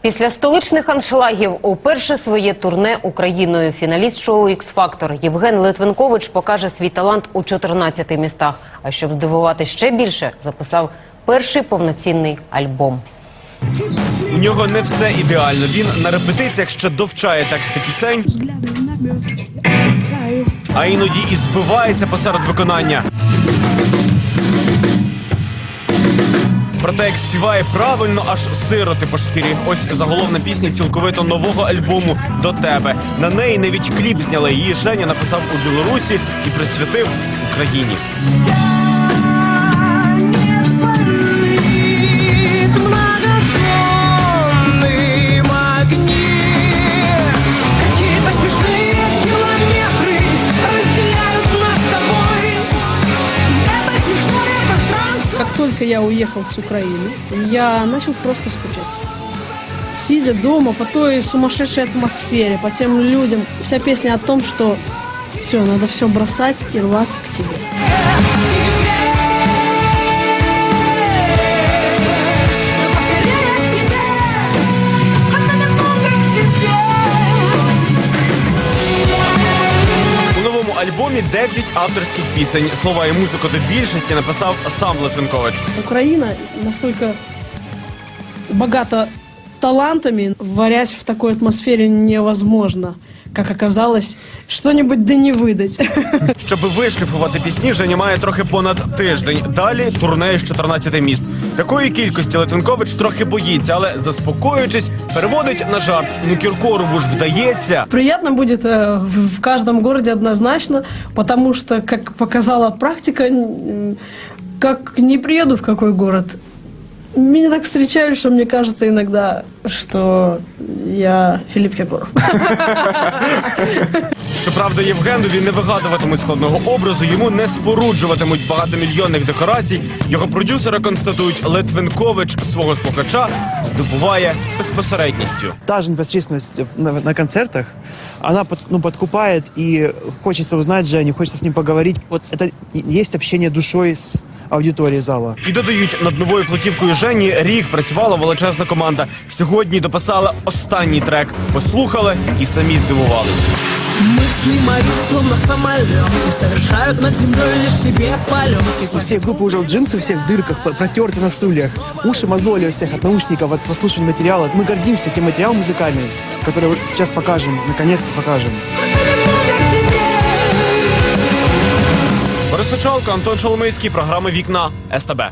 Після столичних аншлагів уперше своє турне Україною фіналіст шоу «Ікс Фактор» Євген Литвинкович покаже свій талант у 14 містах. А щоб здивувати ще більше, записав перший повноцінний альбом. У нього не все ідеально. Він на репетиціях ще довчає тексти пісень, а іноді і збивається посеред виконання. Проте як співає правильно, аж сироти по шкірі. Ось заголовна пісня цілковито нового альбому до тебе. На неї навіть кліп зняли. Її Женя написав у Білорусі і присвятив Україні. Только я уехал с Украины, я начал просто скучать. Сидя дома по той сумасшедшей атмосфере, по тем людям, вся песня о том, что все, надо все бросать и рваться к тебе. Альбомі 9 авторських пісень. Слова і музику до більшості написав сам Литвинкович. Україна настолько багата талантами, варясь в такій атмосфері невозможно, как оказалось, что-нибудь да не выдать. Щоб вишліфувати пісні, Женя має трохи понад тиждень. Далі турне з 14 міст. Такої кількості Литвинкович трохи боїться, але заспокоюючись, переводить на жарт. Ну Кіркорову ж вдається. Приятно будет э, в в каждом городе однозначно, потому что, как показала практика, м, как не приеду в какой город, меня так встречают, что мне кажется иногда, что я Филипп Киркоров. Щоправда, Євгенові не вигадуватимуть складного образу, йому не споруджуватимуть багатомільйонних декорацій. Його продюсери констатують, Литвинкович свого слухача здобуває безпосередністю. та же непосредственность на, на концертах, она под- ну, подкупает, и хочется узнать Женю, хочется с ним поговорить. Вот это и есть общение душой с аудиторией зала. І додають, над новою платівкою Жені рік працювала величезна команда. Сьогодні дописали останній трек, послухали і самі здивувалися. Мысли мои словно самолеты Совершают над землей лишь тебе полеты Все группы уже в джинсы, все в дырках, по- протерты на стульях. Уши мозоли у всех от наушников, от прослушивания материала. Мы гордимся тем материалом музыкальным, который вот сейчас покажем, наконец-то покажем. Борис Антон Шоломицький, програма Вікна СТБ.